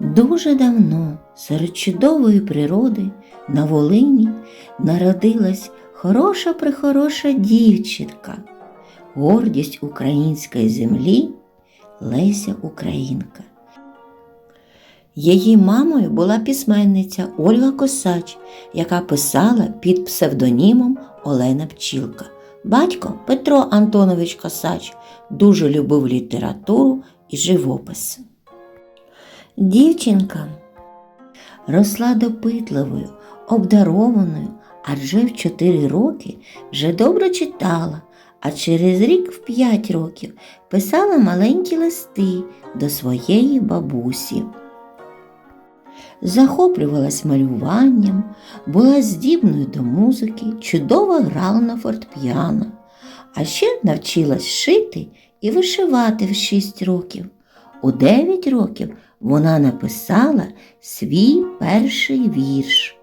Дуже давно серед чудової природи на Волині народилась хороша прихороша дівчинка, гордість української землі Леся Українка. Її мамою була письменниця Ольга Косач, яка писала під псевдонімом Олена Пчілка. Батько Петро Антонович Косач дуже любив літературу і живопис. Дівчинка росла допитливою, обдарованою, адже в 4 роки вже добре читала, а через рік в 5 років писала маленькі листи до своєї бабусі. Захоплювалась малюванням, була здібною до музики, чудово грала на фортепіано, а ще навчилась шити і вишивати в 6 років. У 9 років вона написала свій перший вірш.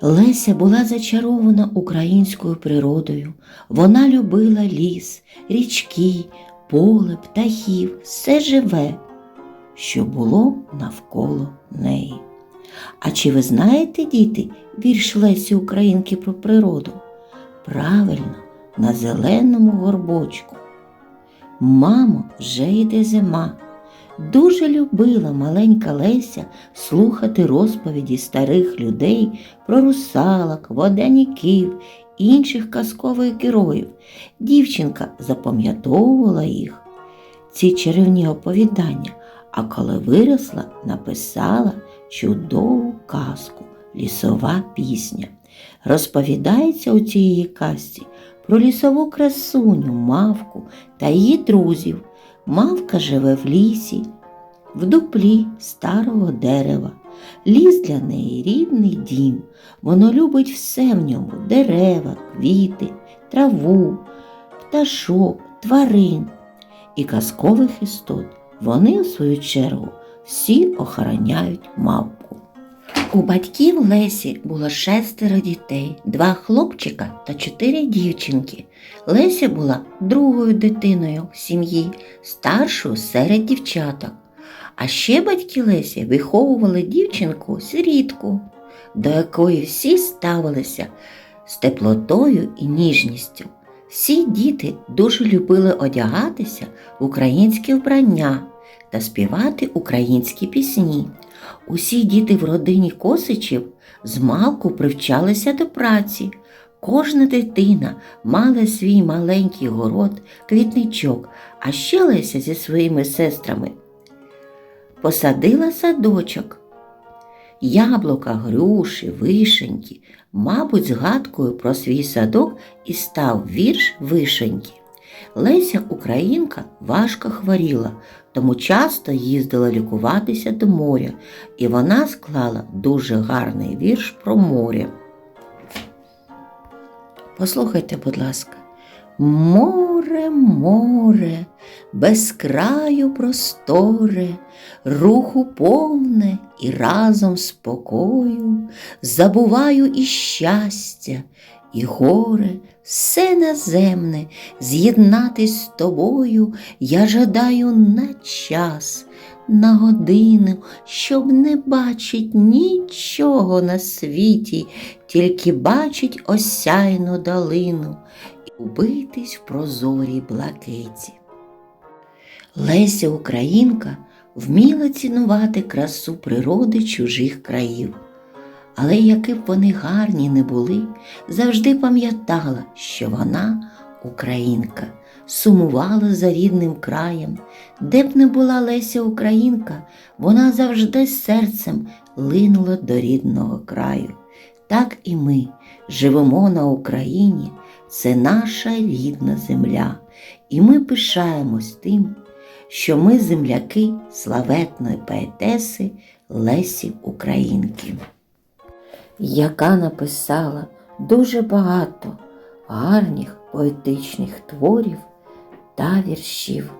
Леся була зачарована українською природою. Вона любила ліс, річки, поле, птахів, все живе, що було навколо неї. А чи ви знаєте, діти, вірш Лесі Українки про природу? Правильно, на зеленому горбочку. Мамо, вже йде зима. Дуже любила маленька Леся слухати розповіді старих людей про русалок, водяніків, інших казкових героїв. Дівчинка запам'ятовувала їх, ці чарівні оповідання, а коли виросла, написала чудову казку Лісова пісня. Розповідається у цій казці про лісову красуню, мавку та її друзів. Мавка живе в лісі, в дуплі старого дерева. Ліс для неї рідний дім. Воно любить все в ньому дерева, квіти, траву, пташок, тварин і казкових істот. Вони, в свою чергу, всі охороняють мавку. У батьків Лесі було шестеро дітей, два хлопчика та чотири дівчинки. Леся була другою дитиною в сім'ї, старшою серед дівчаток. А ще батьки Лесі виховували дівчинку сирітку, до якої всі ставилися з теплотою і ніжністю. Всі діти дуже любили одягатися в українське вбрання та співати українські пісні. Усі діти в родині Косичів змалку привчалися до праці. Кожна дитина мала свій маленький город, квітничок, а ще Леся зі своїми сестрами посадила садочок. Яблука, груші, вишеньки, мабуть, згадкою про свій садок і став вірш вишеньки. Леся Українка важко хворіла, тому часто їздила лікуватися до моря, і вона склала дуже гарний вірш про море. Послухайте, будь ласка. Море, море, без краю просторе, руху повне і разом спокою, забуваю і щастя, і горе, все наземне, з'єднатись з тобою я жадаю на час, на годину, щоб не бачить нічого на світі, тільки бачить осяйну долину і убитись в прозорій блакиті. Леся Українка вміла цінувати красу природи чужих країв. Але які б вони гарні не були, завжди пам'ятала, що вона українка, сумувала за рідним краєм. Де б не була Леся Українка, вона завжди серцем линула до рідного краю. Так і ми живемо на Україні, це наша рідна земля, і ми пишаємось тим, що ми земляки славетної поетеси Лесі Українки яка написала дуже багато гарних поетичних творів та віршів.